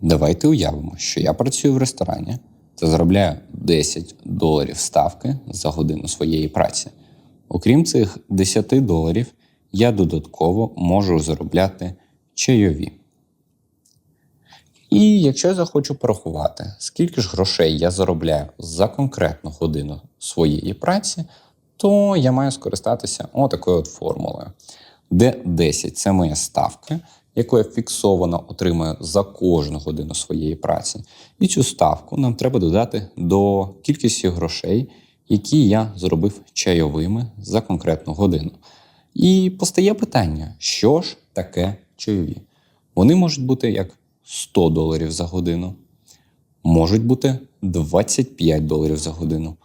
Давайте уявимо, що я працюю в ресторані та заробляю 10 доларів ставки за годину своєї праці. Окрім цих 10 доларів, я додатково можу заробляти чайові. І якщо я захочу порахувати, скільки ж грошей я заробляю за конкретну годину своєї праці, то я маю скористатися отакою от формулою, де 10 це моя ставка, яку я фіксовано отримую за кожну годину своєї праці. І цю ставку нам треба додати до кількості грошей, які я зробив чайовими за конкретну годину. І постає питання, що ж таке чайові? Вони можуть бути як 100 доларів за годину, можуть бути 25 доларів за годину,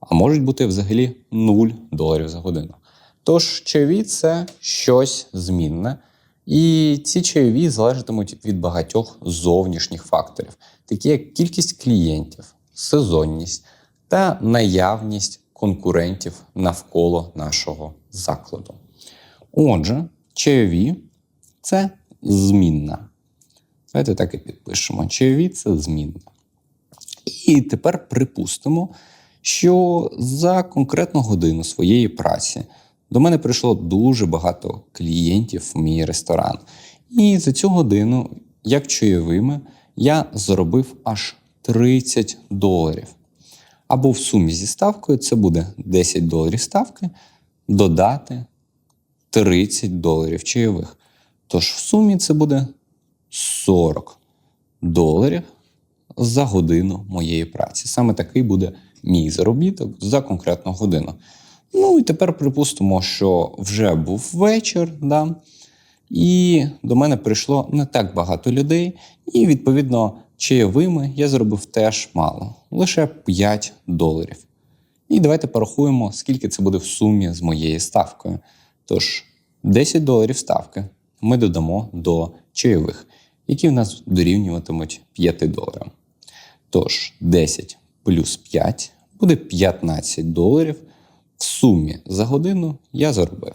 а можуть бути взагалі 0 доларів за годину. Тож чайові це щось змінне, і ці чайові залежатимуть від багатьох зовнішніх факторів, такі як кількість клієнтів, сезонність та наявність конкурентів навколо нашого закладу. Отже, чайові це змінна. Давайте так і підпишемо. Чайові це змінна. І тепер припустимо, що за конкретну годину своєї праці до мене прийшло дуже багато клієнтів в мій ресторан. І за цю годину, як чайовими, я заробив аж 30 доларів. Або в сумі зі ставкою це буде 10 доларів ставки, додати 30 доларів чайових. Тож в сумі це буде 40 доларів за годину моєї праці. Саме такий буде мій заробіток за конкретну годину. Ну і тепер припустимо, що вже був вечір, да? і до мене прийшло не так багато людей, і відповідно чайовими я зробив теж мало, лише 5 доларів. І давайте порахуємо, скільки це буде в сумі з моєю ставкою. Тож, 10 доларів ставки ми додамо до чайових, які в нас дорівнюватимуть 5 доларам. Тож, 10 плюс 5 буде 15 доларів. В сумі за годину я заробив.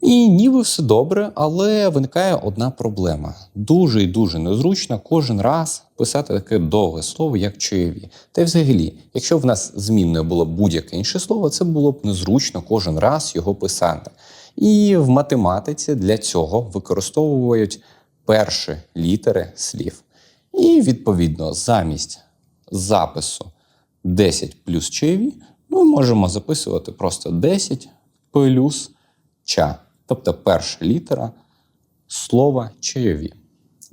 І ніби все добре, але виникає одна проблема. Дуже і дуже незручно кожен раз писати таке довге слово, як чайові. Та й взагалі, якщо в нас змінною було будь-яке інше слово, це було б незручно кожен раз його писати. І в математиці для цього використовують перші літери слів. І відповідно замість запису 10 плюс чайові ми можемо записувати просто 10 плюс ча, тобто перша літера слова чайові.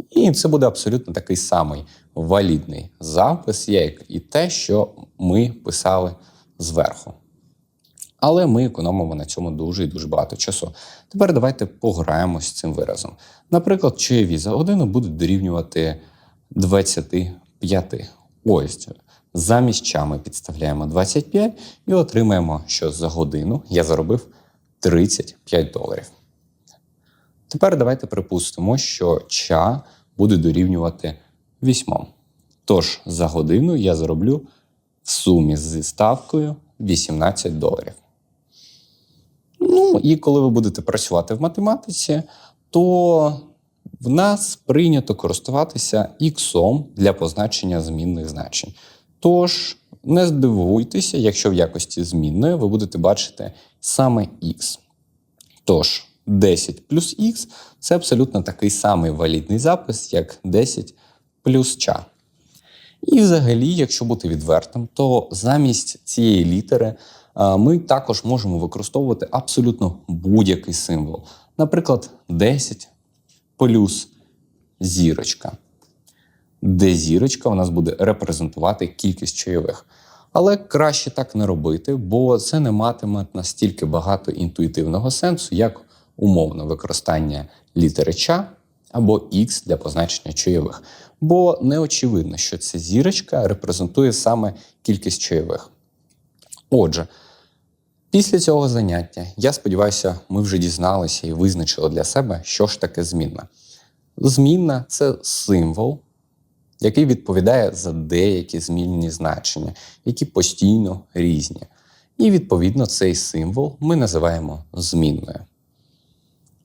І це буде абсолютно такий самий валідний запис, як і те, що ми писали зверху. Але ми економимо на цьому дуже і дуже багато часу. Тепер давайте пограємо з цим виразом. Наприклад, чайові за годину будуть дорівнювати 25. Ось замість ча ми підставляємо 25 і отримаємо, що за годину я заробив 35 доларів. Тепер давайте припустимо, що ча буде дорівнювати 8. Тож за годину я зароблю в сумі зі ставкою 18 доларів. Ну, і коли ви будете працювати в математиці, то в нас прийнято користуватися іксом для позначення змінних значень. Тож не здивуйтеся, якщо в якості змінної ви будете бачити саме х. Тож 10 плюс х це абсолютно такий самий валідний запис, як 10 плюс ча. І взагалі, якщо бути відвертим, то замість цієї літери ми також можемо використовувати абсолютно будь-який символ. Наприклад, 10 плюс зірочка, де зірочка у нас буде репрезентувати кількість чайових. Але краще так не робити, бо це не матиме настільки багато інтуїтивного сенсу, як умовне використання літери ча або Х для позначення чайових. Бо не очевидно, що ця зірочка репрезентує саме кількість чайових. Отже, після цього заняття, я сподіваюся, ми вже дізналися і визначили для себе, що ж таке змінна. Змінна це символ, який відповідає за деякі змінні значення, які постійно різні. І відповідно цей символ ми називаємо змінною.